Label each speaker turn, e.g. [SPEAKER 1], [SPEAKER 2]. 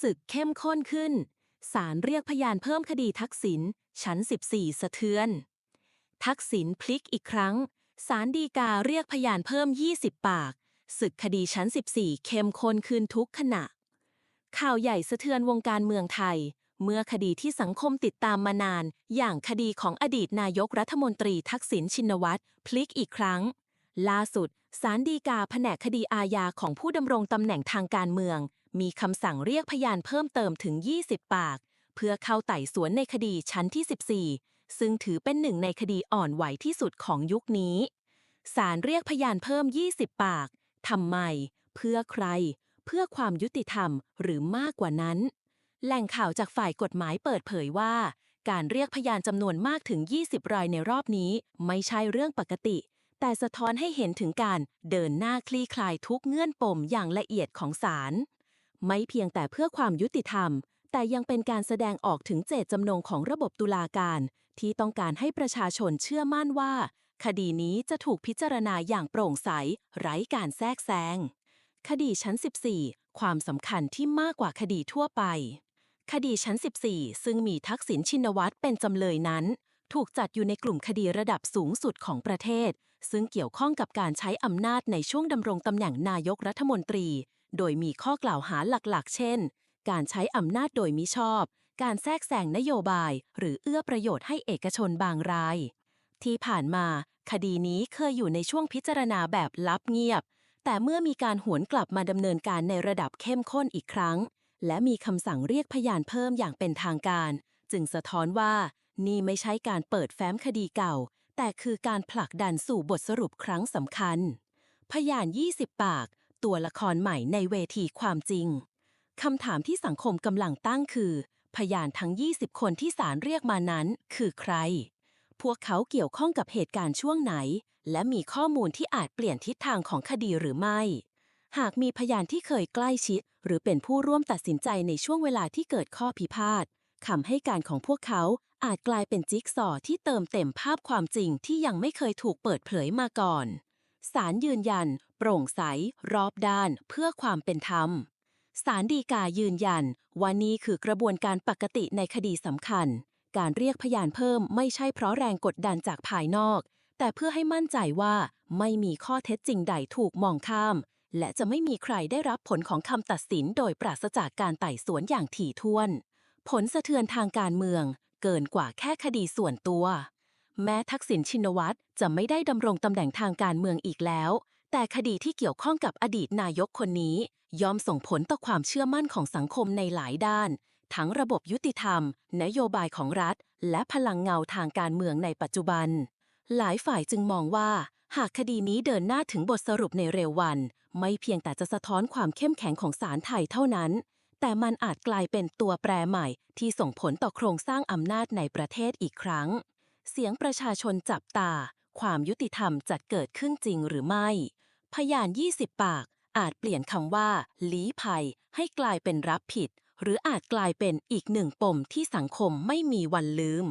[SPEAKER 1] ศึกเข้มข้นขึ้น ศาลเรียกพยานเพิ่มคดีทักษิณชั้น 14 สะเทือน ทักษิณพลิกอีกครั้ง ศาลฎีกาเรียกพยานเพิ่ม 20 ปาก ศึกคดีชั้น 14 เข้มข้นขึ้นทุกขณะ ข่าวใหญ่สะเทือนวงการเมืองไทย เมื่อคดีที่สังคมติดตามมานาน อย่างคดีของอดีตนายกรัฐมนตรีทักษิณชินวัตรพลิกอีกครั้งล่าสุด ศาลฎีกาแผนกคดีอาญาของผู้ดำรงตำแหน่งทางการเมือง มีคำสั่งเรียกพยานเพิ่มเติมถึง 20 ปาก เพื่อเข้าไต่สวนในคดีชั้นที่ 14 ซึ่งถือเป็นหนึ่งในคดีอ่อนไหวที่สุดของยุคนี้ศาลเรียกพยานเพิ่ม 20 ปากทำไม เพื่อใคร เพื่อความยุติธรรมหรือมากกว่านั้น แหล่งข่าวจากฝ่ายกฎหมายเปิดเผยว่า การเรียกพยานจำนวนมากถึง 20 รายในรอบนี้ ไม่ใช่เรื่องปกติ แต่สะท้อนให้เห็นถึงการเดินหน้าคลี่คลายทุกเงื่อนปมอย่างละเอียดของศาล ไม่เพียงแต่เพื่อความยุติธรรม แต่ยังเป็นการแสดงออกถึงเจตจำนงของระบบตุลาการ ที่ต้องการให้ประชาชนเชื่อมั่นว่า คดีนี้จะถูกพิจารณาอย่างโปร่งใส ไร้การแทรกแซงคดีชั้น 14 ความสำคัญที่มากกว่าคดีทั่วไป คดีชั้น 14 ซึ่งมีทักษิณชินวัตรเป็นจำเลยนั้น ถูกจัดอยู่ในกลุ่มคดีระดับสูงสุดของประเทศ ซึ่งเกี่ยวข้องกับการใช้อำนาจในช่วงดำรงตำแหน่งนายกรัฐมนตรี โดยมีข้อกล่าวหาหลักๆ เช่น การใช้อำนาจโดยมิชอบ การแทรกแซงนโยบาย หรือเอื้อประโยชน์ให้เอกชนบางราย ที่ผ่านมาคดีนี้เคยอยู่ในช่วงพิจารณาแบบลับเงียบ แต่เมื่อมีการหวนกลับมาดำเนินการในระดับเข้มข้นอีกครั้ง และมีคำสั่งเรียกพยานเพิ่มอย่างเป็นทางการ จึงสะท้อนว่า นี่ไม่ใช่การเปิดแฟ้มคดีเก่า แต่คือการผลักดันสู่บทสรุปครั้งสำคัญ พยาน 20 ปาก ตัวละครใหม่ในเวทีความจริง คำถามที่สังคมกำลังตั้งคือ พยานทั้ง 20 คนที่ศาลเรียกมานั้น คือใคร พวกเขาเกี่ยวข้องกับเหตุการณ์ช่วงไหน และมีข้อมูลที่อาจเปลี่ยนทิศทางของคดีหรือไม่ หากมีพยานที่เคยใกล้ชิด หรือเป็นผู้ร่วมตัดสินใจในช่วงเวลาที่เกิดข้อพิพาทคำให้การของพวกเขาอาจกลายเป็นจิ๊กซอว์ที่เติมเต็มภาพความจริงที่ยังไม่เคยถูกเปิดเผยมาก่อน ศาลยืนยัน โปร่งใส รอบด้านเพื่อความเป็นธรรมศาลฎีกายืนยันว่านี่คือกระบวนการปกติในคดีสำคัญ การเรียกพยานเพิ่มไม่ใช่เพราะแรงกดดันจากภายนอก แต่เพื่อให้มั่นใจว่าไม่มีข้อเท็จจริงใดถูกมองข้าม และจะไม่มีใครได้รับผลของคำตัดสินโดยปราศจากการไต่สวนอย่างถี่ถ้วน ผลสะเทือนทางการเมือง เกินกว่าแค่คดีส่วนตัว แม้ทักษิณชินวัตรจะไม่ได้ดำรงตำแหน่งทางการเมืองอีกแล้ว แต่คดีที่เกี่ยวข้องกับอดีตนายกคนนี้ย่อมส่งผลต่อความเชื่อมั่นของสังคมในหลายด้าน ทั้งระบบยุติธรรม นโยบายของรัฐ และพลังเงาทางการเมืองในปัจจุบัน หลายฝ่ายจึงมองว่า หากคดีนี้เดินหน้าถึงบทสรุปในเร็ววัน ไม่เพียงแต่จะสะท้อนความเข้มแข็งของศาลไทยเท่านั้น แต่มันอาจกลายเป็นตัวแปรใหม่ที่ส่งผลต่อโครงสร้างอำนาจในประเทศอีกครั้ง เสียงประชาชนจับตา ความยุติธรรมจะเกิดขึ้นจริงหรือไม่ พยาน 20 ปาก อาจเปลี่ยนคำว่า ลี้ภัย ให้กลายเป็นรับผิด หรืออาจกลายเป็นอีกหนึ่งปมที่สังคมไม่มีวันลืม